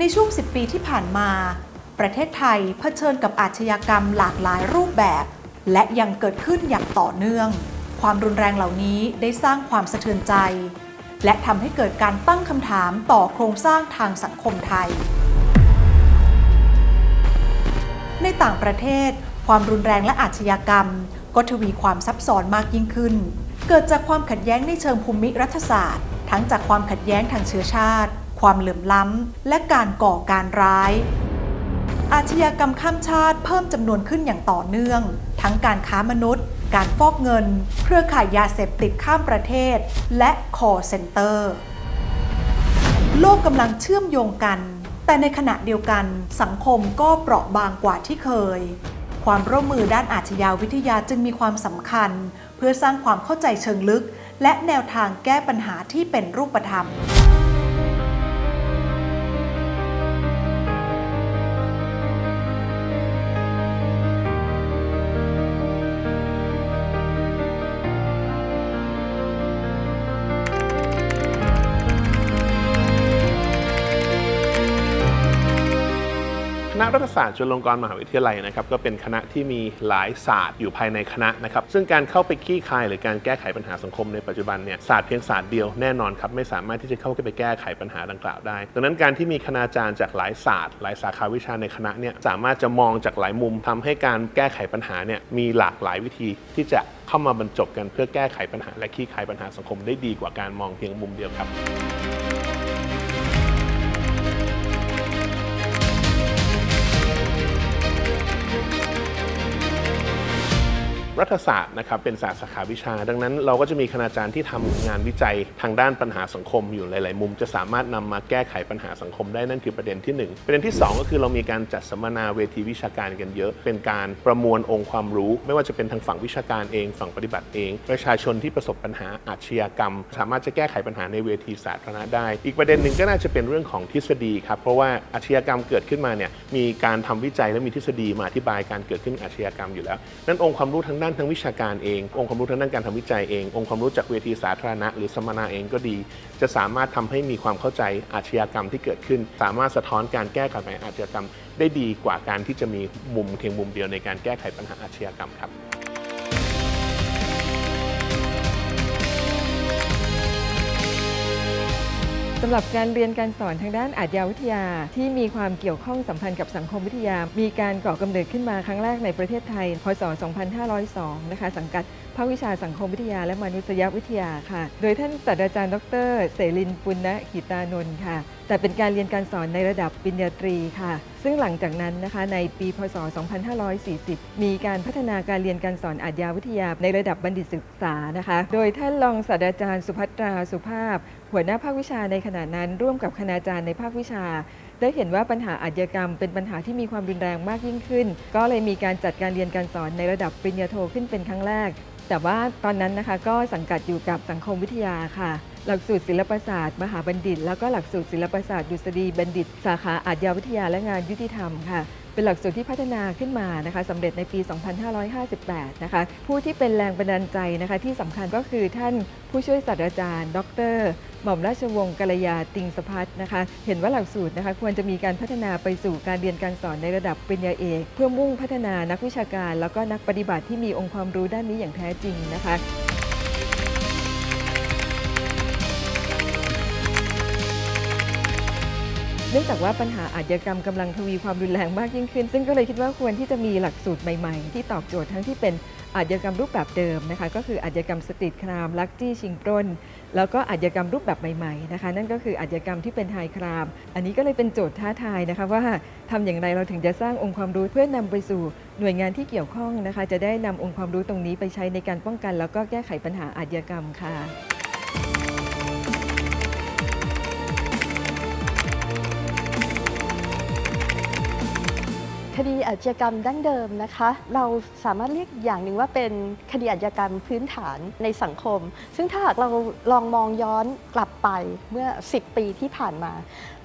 ในช่วง 10 ปีที่ผ่านมา ประเทศไทยเผชิญกับอาชญากรรมหลากหลายรูปแบบ และยังเกิดขึ้นอย่างต่อเนื่อง ความรุนแรงเหล่านี้ได้สร้างความสะเทือนใจ และทำให้เกิดการตั้งคำถามต่อโครงสร้างทางสังคมไทย ในต่างประเทศ ความรุนแรงและอาชญากรรม ก็ทวีความซับซ้อนมากยิ่งขึ้น เกิดจากความขัดแย้งในเชิงภูมิรัฐศาสตร์ ทั้งจากความขัดแย้งทางเชื้อชาติ ความเหลื่อมล้ำ และการก่อการร้าย อาชญากรรมข้ามชาติเพิ่มจำนวนขึ้นอย่างต่อเนื่อง ทั้งการค้ามนุษย์ การฟอกเงิน เครือข่ายยาเสพติดข้ามประเทศ และคอเซ็นเตอร์ โลกกำลังเชื่อมโยงกัน แต่ในขณะเดียวกันสังคมก็เปราะบางกว่าที่เคยความร่วมมือด้านอาชญาวิทยาจึงมีความสำคัญ เพื่อสร้างความเข้าใจเชิงลึก และแนวทางแก้ปัญหาที่เป็นรูปธรรม ณะรัฐศาสตร์จุฬาลงกรณ์มหาวิทยาลัยนะครับก็เป็นคณะที่มีหลายศาสตร์อยู่ภายในคณะนะครับซึ่งการเข้าไปคลี่คายหรือการแก้ไขปัญหาสังคมในปัจจุบันเนี่ยศาสตร์เพียงศาสตร์เดียวแน่นอนครับไม่สามารถที่จะเข้าไปแก้ไขปัญหาดังกล่าวได้ ดังนั้นการที่มีคณาจารย์จากหลายศาสตร์ หลายสาขาวิชาในคณะเนี่ยสามารถจะมองจากหลายมุมทำให้การแก้ไขปัญหาเนี่ยมีหลากหลายวิธีที่จะเข้ามาบรรจบกันเพื่อแก้ไขปัญหาและคลี่คายปัญหาสังคมได้ดีกว่าการมองเพียงมุมเดียวครับ รัฐศาสตร์นะครับเป็นศาสตร์สาขาวิชา ดังนั้นเราก็จะมีคณาจารย์ที่ทำงานวิจัยทางด้านปัญหาสังคมอยู่หลาย ๆ มุม จะสามารถนำมาแก้ไขปัญหาสังคมได้นั่นคือประเด็นที่ 1 ประเด็นที่ 2 ก็คือเรามีการจัดสัมมนาเวทีวิชาการกันเยอะ เป็นการประมวลองค์ความรู้ ไม่ว่าจะเป็นทางฝั่งวิชาการเอง ฝั่งปฏิบัติเอง ประชาชนที่ประสบปัญหาอาชญากรรม สามารถจะแก้ไขปัญหาในเวทีสาธารณะได้ อีกประเด็นหนึ่งก็น่าจะเป็นเรื่องของทฤษฎีครับเพราะว่าอาชญากรรมเกิดขึ้นมาเนี่ยมีการทำวิจัยและมีทฤษฎีมาอธิบายการเกิดขึ้นอาชญากรรมอยู่แล้วนั้นองค์ความรู้ทางด้านทางวิชาการเอง องค์ความรู้ทางด้านการทำวิจัยเอง องค์ความรู้จากเวทีสาธารณะ หรือสัมมนาเองก็ดี จะสามารถทำให้มีความเข้าใจอาชญากรรมที่เกิดขึ้น สามารถสะท้อนการแก้ไขปัญหาอาชญากรรม ได้ดีกว่าการที่จะมีมุมเพียงมุมเดียวในการแก้ไขปัญหาอาชญากรรมครับำหรับการเรียนการสอนทางด้านอาชญาวิทยา ที่มีความเกี่ยวข้องสัมพันธ์กับสังคมวิทยา มีการก่อกำเนิดขึ้นมาครั้งแรกในประเทศไทย พศ 2502 นะคะ สังกัดภาควิชาสังคมวิทยาและมนุษยวิทยาค่ะ โดยท่านศาสตราจารย์ ดร เสรินปุณณหิตานนท์ค่ะ แต่เป็นการเรียนการสอนในระดับปริญญาตรีค่ะ ซึ่งหลังจากนั้นนะคะในปีพศ 2540 มีการพัฒนาการเรียนการสอนอาชญาวิทยาในระดับบัณฑิตศึกษานะคะ โดยท่านรองศาสตราจารย์สุภัตราสุภาพ หัวหน้าภาควิชาในขณะนั้น ร่วมกับคณาจารย์ในภาควิชา ได้เห็นว่าปัญหาอาชญากรรม เป็นปัญหาที่มีความรุนแรงมากยิ่งขึ้น ก็เลยมีการจัดการเรียนการสอนในระดับปริญญาโทขึ้นเป็นครั้งแรก แต่ว่าตอนนั้นนะคะก็สังกัดอยู่กับสังคมวิทยาค่ะ หลักสูตรศิลปศาสตร์ มหาบัณฑิต แล้วก็หลักสูตรศิลปศาสตร์ดุษฎีบัณฑิต สาขาอาชญาวิทยาและงานยุติธรรมค่ะ เป็นหลักสูตรที่พัฒนาขึ้นมานะคะสำเร็จในปี 2558 นะคะ ผู้ที่เป็นแรงบันดาลใจนะคะที่สำคัญก็คือท่านผู้ช่วยศาสตราจารย์ ดร หม่อมราชวงศ์กัลยาติงสพัฒน์นะคะ เห็นว่าหลักสูตรนะคะควรจะมีการพัฒนาไปสู่การเรียนการสอนในระดับปริญญาเอก เพื่อมุ่งพัฒนานักวิชาการ แล้วก็นักปฏิบัติที่มีองค์ความรู้ด้านนี้อย่างแท้จริงนะคะ นื่องจากว่าปัญหาอาชญากรรมกำลังทวีความรุนแรงมากยิ่งขึ้น ซึ่งก็เลยคิดว่าควรที่จะมีหลักสูตรใหม่ๆ ที่ตอบโจทย์ทั้งที่เป็นอาชญากรรมรูปแบบเดิมนะคะก็คืออาชญากรรมสตรีทครามลักจี้ชิงปล้น แล้วก็อาชญากรรมรูปแบบใหม่ๆนะคะนั่นก็คืออาชญากรรมที่เป็นไฮคราม อันนี้ก็เลยเป็นโจทย์ท้าทายนะคะว่าทำอย่างไรเราถึงจะสร้างองค์ความรู้เพื่อนำไปสู่หน่วยงานที่เกี่ยวข้องนะคะ จะได้นำองค์ความรู้ตรงนี้ไปใช้ในการป้องกัน แล้วก็แก้ไขปัญหาอาชญากรรมค่ะ คดีอาชญากรรมดั้งเดิมนะคะ เราสามารถเรียกอย่างหนึ่งว่าเป็นคดีอาชญากรรมพื้นฐานในสังคม ซึ่งถ้าหากเราลองมองย้อนกลับไปเมื่อ 10 ปีที่ผ่านมา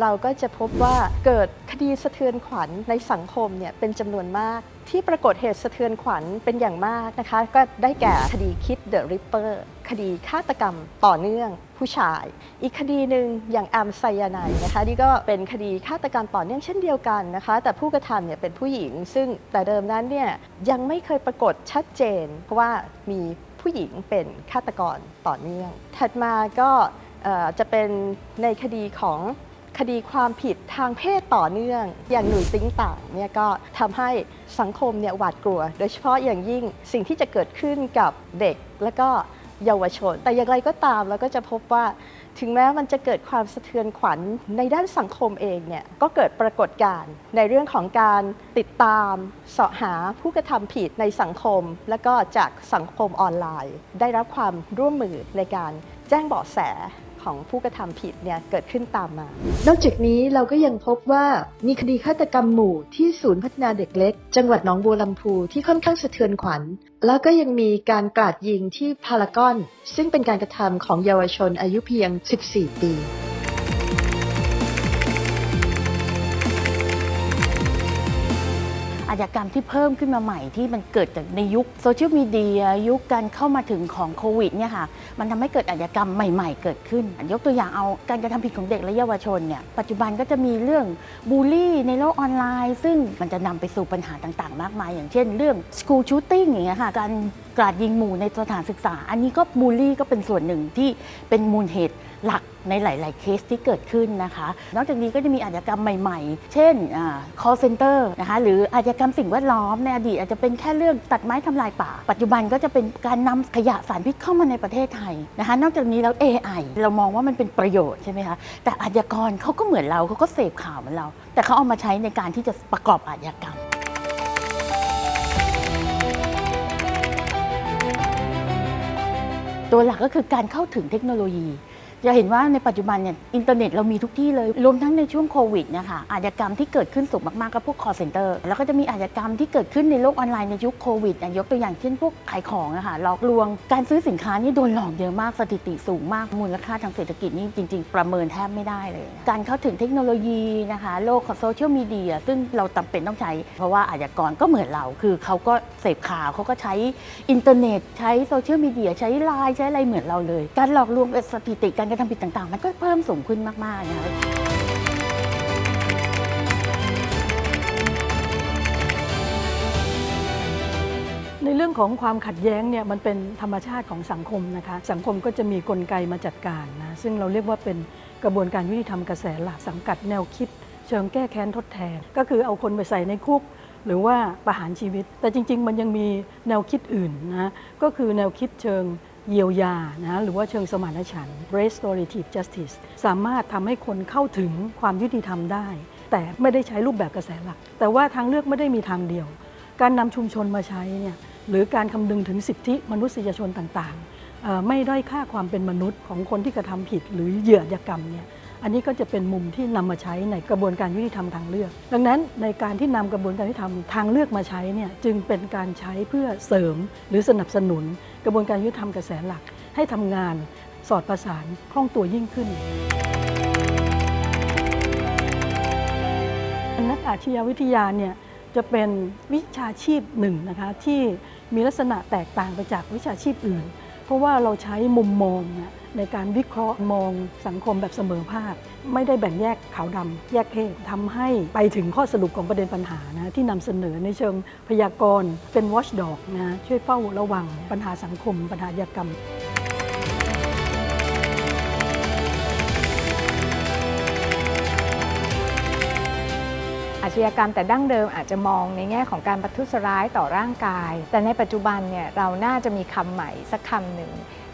เราก็จะพบว่าเกิดคดีสะเทือนขวัญในสังคมเนี่ยเป็นจำนวนมากที่ปรากฏเหตุสะเทือนขวัญเป็นอย่างมากนะคะ ก็ได้แก่คดีคิดเดอะริปเปอร์คดีฆาตกรรมต่อเนื่องผู้ชาย อีกคดีหนึ่งอย่างแอมไซยาไนนะคะนี่ก็เป็นคดีฆาตกรรมต่อเนื่องเช่นเดียวกันนะคะ แต่ผู้กระทำเนี่ยเป็นผู้หญิง ซึ่งแต่เดิมนั้นเนี่ยยังไม่เคยปรากฏชัดเจน เพราะว่ามีผู้หญิงเป็นฆาตกรต่อเนื่อง ถัดมาก็จะเป็นในคดีของ คดีความผิดทางเพศต่อเนื่อง อย่างหนุ่ยติ้งต่างเนี่ยก็ทำให้สังคมเนี่ยหวาดกลัว โดยเฉพาะอย่างยิ่งสิ่งที่จะเกิดขึ้นกับเด็กและก็เยาวชน แต่อย่างไรก็ตามเราก็จะพบว่า ถึงแม้มันจะเกิดความสะเทือนขวัญในด้านสังคมเองเนี่ยก็เกิดปรากฏการณ์ในเรื่องของการติดตามเสาะหาผู้กระทำผิดในสังคม และก็จากสังคมออนไลน์ ได้รับความร่วมมือในการแจ้งเบาะแส ของผู้กระทำผิดเนี่ยเกิดขึ้นตามมา นอกจากนี้เราก็ยังพบว่ามีคดีฆาตกรรมหมู่ที่ศูนย์พัฒนาเด็กเล็ก จังหวัดหนองบัวลำพูที่ค่อนข้างสะเทือนขวัญ แล้วก็ยังมีการกราดยิงที่พารากอน ซึ่งเป็นการกระทำของเยาวชนอายุเพียง 14 ปี อาชญากรรมที่เพิ่มขึ้นมาใหม่ที่มันเกิดจากในยุคโซเชียลมีเดียยุคการเข้ามาถึงของโควิดเนี่ยค่ะมันทำให้เกิดอาชญากรรมใหม่ ๆ เกิดขึ้น ยกตัวอย่างเอาการกระทำผิดของเด็กและเยาวชนเนี่ยปัจจุบันก็จะมีเรื่องบูลลี่ในโลกออนไลน์ ซึ่งมันจะนำไปสู่ปัญหาต่างๆ มากมาย อย่างเช่น เรื่อง school shooting อย่างเงี้ยค่ะการกราดยิงหมู่ในสถานศึกษา อันนี้ก็บูลลี่ก็เป็นส่วนหนึ่งที่เป็นมูลเหตุ หลักในหลาย ๆ เคสที่เกิดขึ้นนะคะ นอกจากนี้ก็จะมีอาชญากรรมใหม่ ๆ เช่นอ่า call center นะคะ หรืออาชญากรรมสิ่งแวดล้อมในอดีตอาจจะเป็นแค่เรื่องตัดไม้ทำลายป่า ปัจจุบันก็จะเป็นการนำขยะสารพิษเข้ามาในประเทศไทยนะคะ นอกจากนี้แล้ว AI เรามองว่ามันเป็นประโยชน์ใช่ไหมคะ แต่อาชญากรเขาก็เหมือนเราเขาก็เสพข่าวเหมือนเรา แต่เขาเอามาใช้ในการที่จะประกอบอาชญากรรมตัวหลักก็คือการเข้าถึงเทคโนโลยี จะเห็นว่าในปัจจุบันเนี่ยอินเทอร์เน็ตเรามีทุกที่เลย รวมทั้งในช่วงโควิดนะคะอาชญากรรมที่เกิดขึ้นสูงมากๆก็พวก call center แล้วก็จะมีอาชญากรรมที่เกิดขึ้นในโลกออนไลน์ในยุคโควิดอะยกตัวอย่างเช่นพวกขายของนะคะหลอกลวง การซื้อสินค้านี่โดนหลอกเยอะมากสถิติสูงมากมูลค่าทางเศรษฐกิจนี่จริง ๆ ประเมินแทบไม่ได้เลย การเข้าถึงเทคโนโลยีนะคะโลกของโซเชียลมีเดียซึ่งเราจำเป็นต้องใช้ เพราะว่าอาชญากรก็เหมือนเราคือเขาก็เสพข่าวเขาก็ใช้อินเทอร์เน็ต ใช้โซเชียลมีเดียใช้ไลน์ใช้อะไรเหมือนเราเลย การหลอกลวงสถิติการกระทำผิดต่างๆ มันก็เพิ่มสูงขึ้นมากๆนะคะในเรื่องของความขัดแย้งเนี่ยมันเป็นธรรมชาติของสังคมนะคะ สังคมก็จะมีกลไกมาจัดการนะซึ่งเราเรียกว่าเป็นกระบวนการยุติธรรมกระแสหลักสังกัดแนวคิด เชิงแก้แค้นทดแทน ก็คือเอาคนไปใส่ในคุก หรือว่าประหารชีวิต แต่จริง ๆ มันยังมีแนวคิดอื่นนะก็คือแนวคิดเชิง เยียวยานะหรือว่าเชิงสมานฉันท์ restorative justice สามารถทำให้คนเข้าถึงความยุติธรรมได้ แต่ไม่ได้ใช้รูปแบบกระแสหลัก แต่ว่าทางเลือกไม่ได้มีทางเดียว การนำชุมชนมาใช้เนี่ยหรือการคำนึงถึงสิทธิมนุษยชนต่างๆ ไม่ไม่ด้อยค่าความเป็นมนุษย์ของคนที่กระทำผิดหรือเหยื่ออาชญากรรมเนี่ย อันนี้ก็จะเป็นมุมที่นำมาใช้ในกระบวนการยุติธรรมทางเลือก ดังนั้นในการที่นำกระบวนการยุติธรรมทางเลือกมาใช้เนี่ยจึงเป็นการใช้เพื่อเสริมหรือสนับสนุน กระบวนการยุติธรรมกระแสหลัก ให้ทำงานสอดประสานคล่องตัวยิ่งขึ้นนักอาชญาวิทยาเนี่ยจะเป็นวิชาชีพหนึ่งนะคะที่มีลักษณะแตกต่างไปจากวิชาชีพอื่น เพราะว่าเราใช้มุมมองในการวิเคราะห์มองสังคมแบบเสมอภาค ไม่ได้แบ่งแยกขาวดำแยกเพศทำให้ไปถึงข้อสรุปของประเด็นปัญหานะที่นำเสนอในเชิงพยากรณ์เป็นวอชดอกนะช่วยเฝ้าระวังปัญหาสังคม ปัญหายาชญากรรม ชญากรรมแต่ดั้งเดิมอาจจะมองในแง่ของการประทุษร้ายต่อร่างกาย แต่ในปัจจุบันเนี่ยเราน่าจะมีคำใหม่สักคำหนึ่ง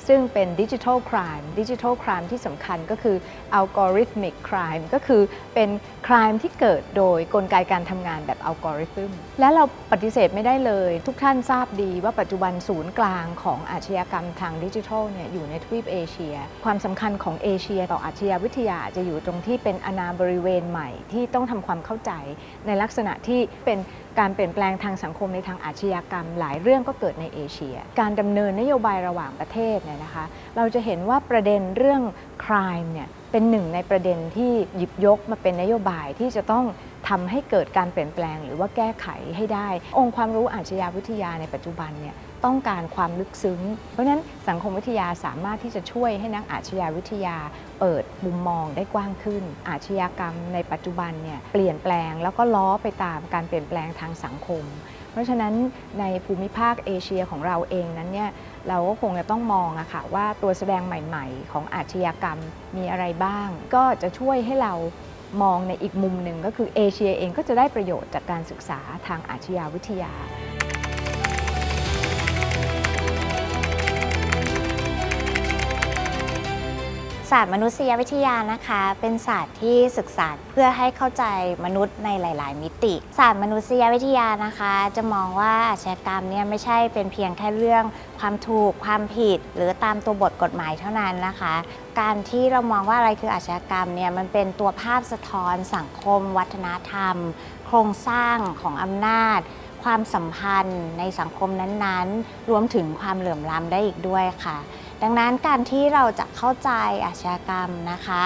ซึ่งเป็นดิจิทัลครามดิจิทัลครามที่สำคัญก็คืออัลกอริทมิกครามก็คือเป็นครามที่เกิดโดยกลไกการทำงานแบบอัลกอริทึมและเราปฏิเสธไม่ได้เลย ทุกท่านทราบดีว่าปัจจุบันศูนย์กลางของอาชญากรรมทางดิจิทัลเนี่ยอยู่ในทวีปเอเชีย ความสำคัญของเอเชียต่ออาชญาวิทยาจะอยู่ตรงที่เป็นอาณาบริเวณใหม่ที่ต้องทำความเข้าใจในลักษณะที่เป็น การเปลี่ยนแปลงทางสังคมในทางอาชญากรรม หลายเรื่องก็เกิดในเอเชีย การดำเนินนโยบายระหว่างประเทศเนี่ยนะคะ เราจะเห็นว่าประเด็นเรื่อง crime เนี่ยเป็นหนึ่งในประเด็นที่หยิบยกมาเป็นนโยบายที่จะต้องทำให้เกิดการเปลี่ยนแปลง หรือว่าแก้ไขให้ได้ องค์ความรู้อาชญาวิทยาในปัจจุบันเนี่ย ต้องการความลึกซึ้ง เพราะฉะนั้นสังคมวิทยาสามารถที่จะช่วยให้นักอาชญาวิทยาเปิดมุมมองได้กว้างขึ้น อาชญากรรมในปัจจุบันเนี่ยเปลี่ยนแปลงแล้วก็ล้อไปตามการเปลี่ยนแปลงทางสังคม เพราะฉะนั้นในภูมิภาคเอเชียของเราเองนั้นเนี่ยเราก็คงจะต้องมองอะค่ะว่าตัวแสดงใหม่ๆ ของอาชญากรรมมีอะไรบ้าง ก็จะช่วยให้เรามองในอีกมุมหนึ่งก็คือเอเชียเองก็จะได้ประโยชน์จากการศึกษาทางอาชญาวิทยา ศาสตร์มนุษยวิทยานะคะ เป็นศาสตร์ที่ศึกษาเพื่อให้เข้าใจมนุษย์ในหลาย ๆ มิติ ศาสตร์มนุษยวิทยานะคะ จะมองว่าอาชญากรรมเนี่ยไม่ใช่เป็นเพียงแค่เรื่องความถูกความผิด หรือตามตัวบทกฎหมายเท่านั้นนะคะ การที่เรามองว่าอะไรคืออาชญากรรมเนี่ยมันเป็นตัวภาพสะท้อน สังคม วัฒนธรรม โครงสร้างของอำนาจความสัมพันธ์ในสังคมนั้นๆ รวมถึงความเหลื่อมล้ำได้อีกด้วยค่ะ ดังนั้นการที่เราจะเข้าใจอาชญากรรมนะคะ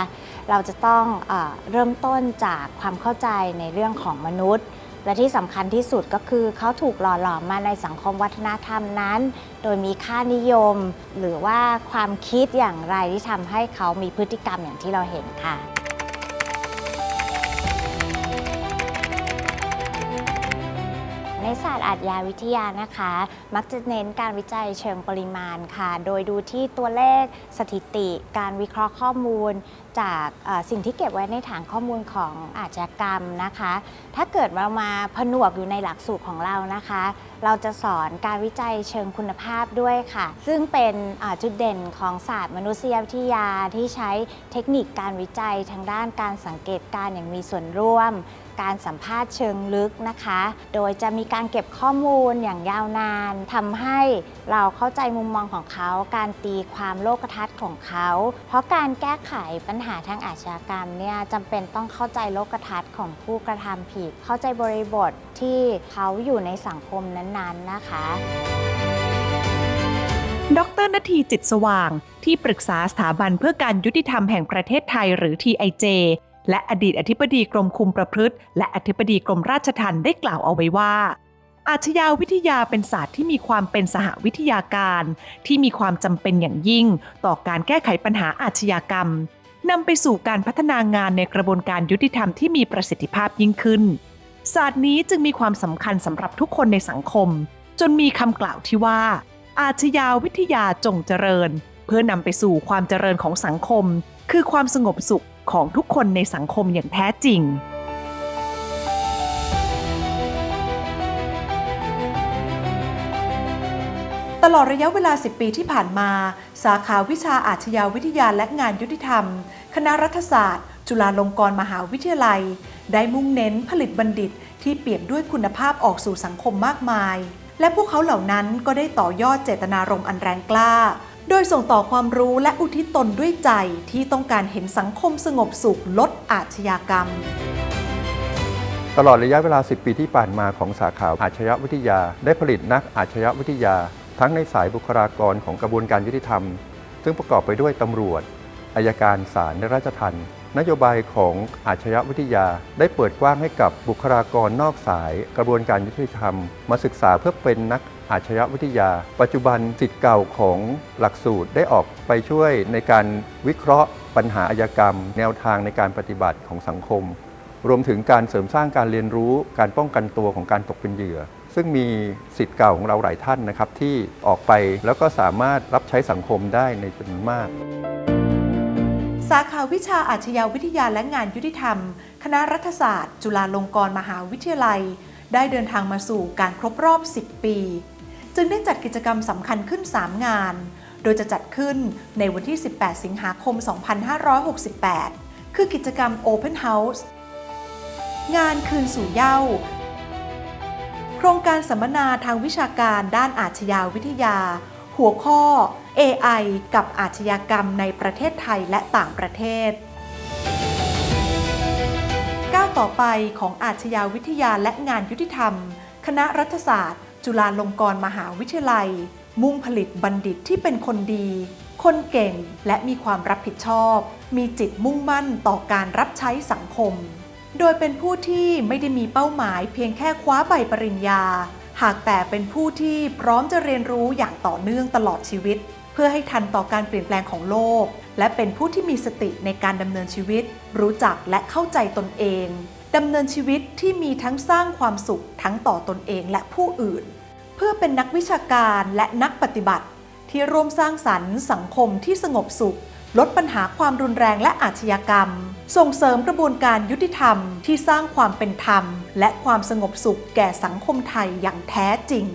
เราจะต้องเอเริ่มต้นจากความเข้าใจในเรื่องของมนุษย์ และที่สำคัญที่สุดก็คือเขาถูกหล่อหลอมมาในสังคมวัฒนธรรมนั้น โดยมีค่านิยม หรือว่าความคิดอย่างไรที่ทำให้เขามีพฤติกรรมอย่างที่เราเห็นค่ะ ในศาสตร์อาชญาวิทยานะคะ มักจะเน้นการวิจัยเชิงปริมาณค่ะ โดยดูที่ตัวเลขสถิติ การวิเคราะห์ข้อมูลจากสิ่งที่เก็บไว้ในฐานข้อมูลของอาชญากรรมนะคะ ถ้าเกิดเรามาผนวกอยู่ในหลักสูตรของเรานะคะ เราจะสอนการวิจัยเชิงคุณภาพด้วยค่ะ ซึ่งเป็นจุดเด่นของศาสตร์มนุษยวิทยาที่ใช้เทคนิคการวิจัยทางด้านการสังเกตการอย่างมีส่วนร่วม การสัมภาษณ์เชิงลึกนะคะ โดยจะมีการเก็บข้อมูลอย่างยาวนานทำให้เราเข้าใจมุมมองของเขา การตีความโลกทัศน์ของเขา เพราะการแก้ไขปัญหาทางอาชญากรรมเนี่ยจำเป็นต้องเข้าใจโลกทัศน์ของผู้กระทำผิด เข้าใจบริบทที่เขาอยู่ในสังคมนั้นๆนะคะ ดรนาทีจิตสว่าง ที่ปรึกษาสถาบันเพื่อการยุติธรรมแห่งประเทศไทยหรือ TIJ และอดีตอธิบดีกรมคุมประพฤติ และอธิบดีกรมราชทัณฑ์ได้กล่าวเอาไว้ว่า อาชญาวิทยาเป็นศาสตร์ที่มีความเป็นสหวิทยาการ ที่มีความจำเป็นอย่างยิ่ง ต่อการแก้ไขปัญหาอาชญากรรม นำไปสู่การพัฒนางานในกระบวนการยุติธรรมที่มีประสิทธิภาพยิ่งขึ้น ศาสตร์นี้จึงมีความสำคัญสำหรับทุกคนในสังคม จนมีคำกล่าวที่ว่า อาชญาวิทยาจงเจริญ เพื่อนำไปสู่ความเจริญของสังคม คือความสงบสุขของทุกคนในสังคมอย่างแท้จริง ตลอดระยะเวลา 10 ปีที่ผ่านมา สาขาวิชาอาชญาวิทยาและงานยุติธรรม คณะรัฐศาสตร์ จุฬาลงกรณ์มหาวิทยาลัย ได้มุ่งเน้นผลิตบัณฑิตที่เปี่ยมด้วยคุณภาพออกสู่สังคมมากมาย และพวกเขาเหล่านั้นก็ได้ต่อยอดเจตนารมณ์อันแรงกล้า โดยส่งต่อความรู้และอุทิศตนด้วยใจที่ต้องการเห็นสังคมสงบสุขลดอาชญากรรมตลอดระยะเวลา 10 ปีที่ผ่านมาของสาขาอาชญาวิทยา ได้ผลิตนักอาชญาวิทยา ทั้งในสายบุคลากรของกระบวนการยุติธรรม ซึ่งประกอบไปด้วยตำรวจ อายการศาลและราชทัณฑ์นโยบายของอาชญาวิทยา ได้เปิดกว้างให้กับบุคลากรนอกสาย กระบวนการยุติธรรม มาศึกษาเพื่อเป็นนักอาชญาวิทยา ปัจจุบันสิทธิ์เก่าของหลักสูตรได้ออกไปช่วยในการวิเคราะห์ ปัญหาอาญากรรม แนวทางในการปฏิบัติของสังคม รวมถึงการเสริมสร้างการเรียนรู้ การป้องกันตัวของการตกเป็นเหยื่อ ซึ่งมีสิทธิ์เก่าของเราหลายท่านนะครับ ที่ออกไปแล้วก็สามารถรับใช้สังคมได้ในจำนวนมาก สาขาวิชาอาชญาวิทยาและงานยุติธรรม คณะรัฐศาสตร์ จุฬาลงกรณ์มหาวิทยาลัย ได้เดินทางมาสู่การครบรอบ 10 ปี จึงได้จัดกิจกรรมสำคัญขึ้น 3 งาน โดยจะจัดขึ้นในวันที่ 18 สิงหาคม 2568 คือกิจกรรม Open House งานคืนสู่เย้า โครงการสัมมนาทางวิชาการด้านอาชญาวิทยา หัวข้อ AI กับอาชญากรรมในประเทศไทยและต่างประเทศก้าวต่อไปของอาชญาวิทยาและงานยุติธรรม คณะรัฐศาสตร์ จุฬาลงกรณ์มหาวิทยาลัย มุ่งผลิตบัณฑิตที่เป็นคนดี คนเก่งและมีความรับผิดชอบ มีจิตมุ่งมั่นต่อการรับใช้สังคม โดยเป็นผู้ที่ไม่ได้มีเป้าหมายเพียงแค่คว้าใบปริญญา หากแต่เป็นผู้ที่พร้อมจะเรียนรู้อย่างต่อเนื่องตลอดชีวิต เพื่อให้ทันต่อการเปลี่ยนแปลงของโลก และเป็นผู้ที่มีสติในการดำเนินชีวิต รู้จักและเข้าใจตนเองดำเนินชีวิตที่มีทั้งสร้างความสุขทั้งต่อตนเองและผู้อื่น เพื่อเป็นนักวิชาการและนักปฏิบัติ ที่ร่วมสร้างสรรค์สังคมที่สงบสุข ลดปัญหาความรุนแรงและอาชญากรรม ส่งเสริมกระบวนการยุติธรรมที่สร้างความเป็นธรรม และความสงบสุขแก่สังคมไทยอย่างแท้จริง